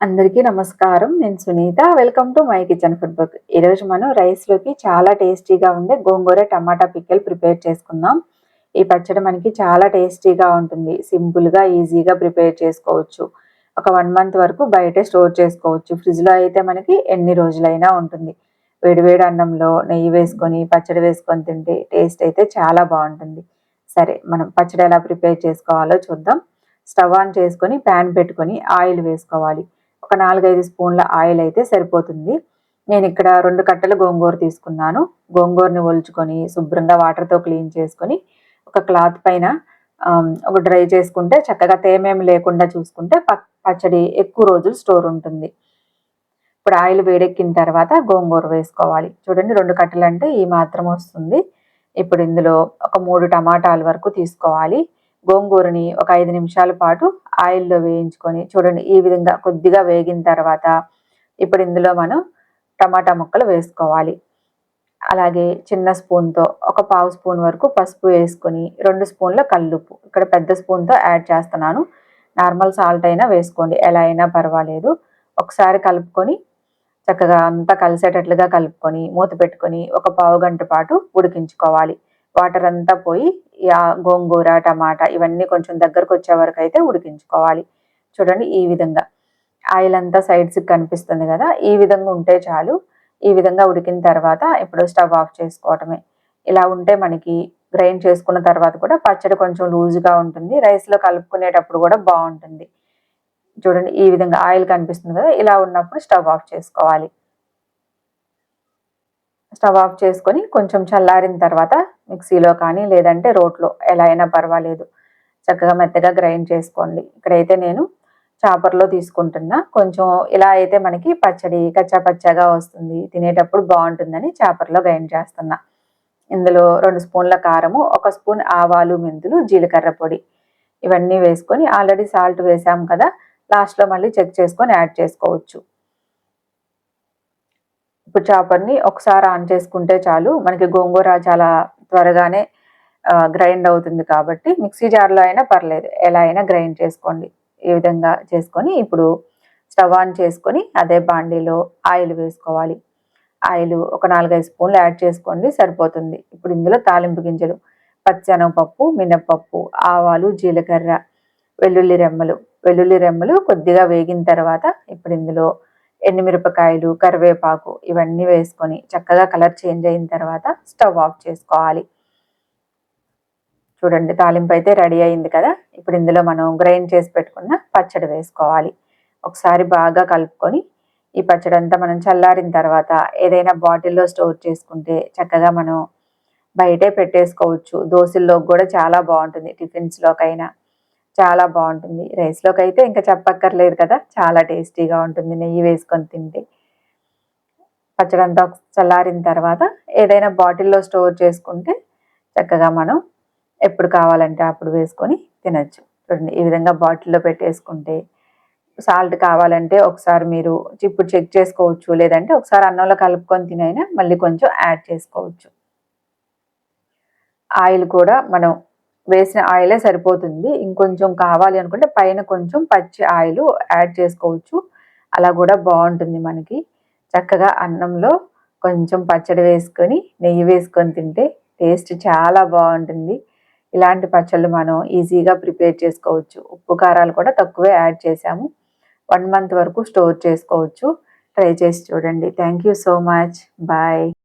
అందరికీ నమస్కారం. నేను Sunitha. Welcome to my kitchen food book. ఈరోజు మనం రైస్లోకి చాలా టేస్టీగా ఉండే గోంగూర టమాటా పిక్కలు ప్రిపేర్ చేసుకుందాం. ఈ పచ్చడి మనకి చాలా టేస్టీగా ఉంటుంది. సింపుల్గా ఈజీగా ప్రిపేర్ చేసుకోవచ్చు. ఒక వన్ మంత్ వరకు బయట స్టోర్ చేసుకోవచ్చు. ఫ్రిడ్జ్లో అయితే మనకి ఎన్ని రోజులైనా ఉంటుంది. వేడివేడి అన్నంలో నెయ్యి వేసుకొని పచ్చడి వేసుకొని తింటే టేస్ట్ అయితే చాలా బాగుంటుంది. సరే మనం పచ్చడి ఎలా ప్రిపేర్ చేసుకోవాలో చూద్దాం. స్టవ్ ఆన్ చేసుకొని ప్యాన్ పెట్టుకొని ఆయిల్ వేసుకోవాలి. ఒక నాలుగైదు స్పూన్ల ఆయిల్ అయితే సరిపోతుంది. నేను ఇక్కడ రెండు కట్టలు గోంగూర తీసుకున్నాను. గోంగూరని ఒలుచుకొని శుభ్రంగా వాటర్తో క్లీన్ చేసుకొని ఒక క్లాత్ పైన ఒక డ్రై చేసుకుంటే చక్కగా తేమేమి లేకుండా చూసుకుంటే పచ్చడి ఎక్కువ రోజులు స్టోర్ ఉంటుంది. ఇప్పుడు ఆయిల్ వేడెక్కిన తర్వాత గోంగూర వేసుకోవాలి. చూడండి రెండు కట్టలు అంటే ఈ మాత్రం వస్తుంది. ఇప్పుడు ఇందులో ఒక మూడు టమాటాల వరకు తీసుకోవాలి. గోంగూరని ఒక ఐదు నిమిషాల పాటు ఆయిల్లో వేయించుకొని చూడండి ఈ విధంగా కొద్దిగా వేగిన తర్వాత ఇప్పుడు ఇందులో మనం టమాటా ముక్కలు వేసుకోవాలి. అలాగే చిన్న స్పూన్తో ఒక పావు స్పూన్ వరకు పసుపు వేసుకొని రెండు స్పూన్ల కల్లుప్పు. ఇక్కడ పెద్ద స్పూన్తో యాడ్ చేస్తున్నాను. నార్మల్ సాల్ట్ అయినా వేసుకోండి ఎలా అయినా పర్వాలేదు. ఒకసారి కలుపుకొని చక్కగా అంతా కలిసేటట్లుగా కలుపుకొని మూత పెట్టుకొని ఒక పావు గంట పాటు ఉడికించుకోవాలి. వాటర్ అంతా పోయి గోంగూర టమాటా ఇవన్నీ కొంచెం దగ్గరకు వచ్చే వరకు అయితే ఉడికించుకోవాలి. చూడండి ఈ విధంగా. ఆయిల్ అంతా సైడ్స్కి కనిపిస్తుంది కదా ఈ విధంగా ఉంటే చాలు. ఈ విధంగా ఉడికిన తర్వాత ఇప్పుడు స్టవ్ ఆఫ్ చేసుకోవటమే. ఇలా ఉంటే మనకి గ్రైండ్ చేసుకున్న తర్వాత కూడా పచ్చడి కొంచెం లూజ్గా ఉంటుంది. రైస్లో కలుపుకునేటప్పుడు కూడా బాగుంటుంది. చూడండి ఈ విధంగా ఆయిల్ కనిపిస్తుంది కదా ఇలా ఉన్నప్పుడు స్టవ్ ఆఫ్ చేసుకోవాలి. స్టవ్ ఆఫ్ చేసుకొని కొంచెం చల్లారిన తర్వాత మిక్సీలో కానీ లేదంటే రోట్లో ఎలా అయినా పర్వాలేదు. చక్కగా మెత్తగా గ్రైండ్ చేసుకోండి. ఇక్కడైతే నేను చాపర్లో తీసుకుంటున్నా. కొంచెం ఇలా అయితే మనకి పచ్చడి కచ్చా పచ్చగా వస్తుంది. తినేటప్పుడు బాగుంటుందని చాపర్లో గ్రైండ్ చేస్తున్నా. ఇందులో రెండు స్పూన్ల కారము ఒక స్పూన్ ఆవాలు మెంతులు జీలకర్ర పొడి ఇవన్నీ వేసుకొని ఆల్రెడీ సాల్ట్ వేసాం కదా లాస్ట్లో మళ్ళీ చెక్ చేసుకొని యాడ్ చేసుకోవచ్చు. ఇప్పుడు చాపర్ని ఒకసారి ఆన్ చేసుకుంటే చాలు. మనకి గోంగూర చాలా త్వరగానే గ్రైండ్ అవుతుంది కాబట్టి మిక్సీ జార్లో అయినా పర్లేదు. ఎలా అయినా గ్రైండ్ చేసుకోండి. ఈ విధంగా చేసుకొని ఇప్పుడు స్టవ్ ఆన్ చేసుకొని అదే బాండీలో ఆయిల్ వేసుకోవాలి. ఆయిల్ ఒక నాలుగైదు స్పూన్లు యాడ్ చేసుకోండి సరిపోతుంది. ఇప్పుడు ఇందులో తాలింపు గింజలు పచ్చనపప్పు మినప్పప్పు ఆవాలు జీలకర్ర వెల్లుల్లి రెమ్మలు. వెల్లుల్లి రెమ్మలు కొద్దిగా వేగిన తర్వాత ఇప్పుడు ఇందులో ఎండుమిరపకాయలు కరివేపాకు ఇవన్నీ వేసుకొని చక్కగా కలర్ చేంజ్ అయిన తర్వాత స్టవ్ ఆఫ్ చేసుకోవాలి. చూడండి తాలింపు అయితే రెడీ అయింది కదా? ఇప్పుడు ఇందులో మనం గ్రైండ్ చేసి పెట్టుకున్న పచ్చడి వేసుకోవాలి. ఒకసారి బాగా కలుపుకొని ఈ పచ్చడి అంతా మనం చల్లారిన తర్వాత ఏదైనా బాటిల్లో స్టోర్ చేసుకుంటే చక్కగా మనం బయటే పెట్టేసుకోవచ్చు. దోశల్లోకి కూడా చాలా బాగుంటుంది టిఫిన్స్లోకైనా. చాలా బాగుంటుంది. రైస్లోకి అయితే ఇంకా చెప్పక్కర్లేదు కదా? చాలా టేస్టీగా ఉంటుంది నెయ్యి వేసుకొని తింటే. పచ్చడి అంతా చల్లారిన తర్వాత ఏదైనా బాటిల్లో స్టోర్ చేసుకుంటే చక్కగా మనం ఎప్పుడు కావాలంటే అప్పుడు వేసుకొని తినచ్చు. చూడండి ఈ విధంగా బాటిల్లో పెట్టేసుకుంటే సాల్ట్ కావాలంటే ఒకసారి మీరు ఇప్పుడు చెక్ చేసుకోవచ్చు లేదంటే ఒకసారి అన్నంలో కలుపుకొని తినైనా మళ్ళీ కొంచెం యాడ్ చేసుకోవచ్చు. ఆయిల్ కూడా మనం వేసిన ఆయిలే సరిపోతుంది. ఇంకొంచెం కావాలి అనుకుంటే పైన కొంచెం పచ్చి ఆయిల్ యాడ్ చేసుకోవచ్చు. అలా కూడా బాగుంటుంది మనకి. చక్కగా అన్నంలో కొంచెం పచ్చడి వేసుకొని నెయ్యి వేసుకొని తింటే టేస్ట్ చాలా బాగుంటుంది. ఇలాంటి పచ్చళ్ళు మనం ఈజీగా ప్రిపేర్ చేసుకోవచ్చు. ఉప్పు కారాలు కూడా తక్కువే యాడ్ చేసాము వన్ మంత్ వరకు స్టోర్ చేసుకోవచ్చు. ట్రై చేసి చూడండి. Thank you so much. Bye.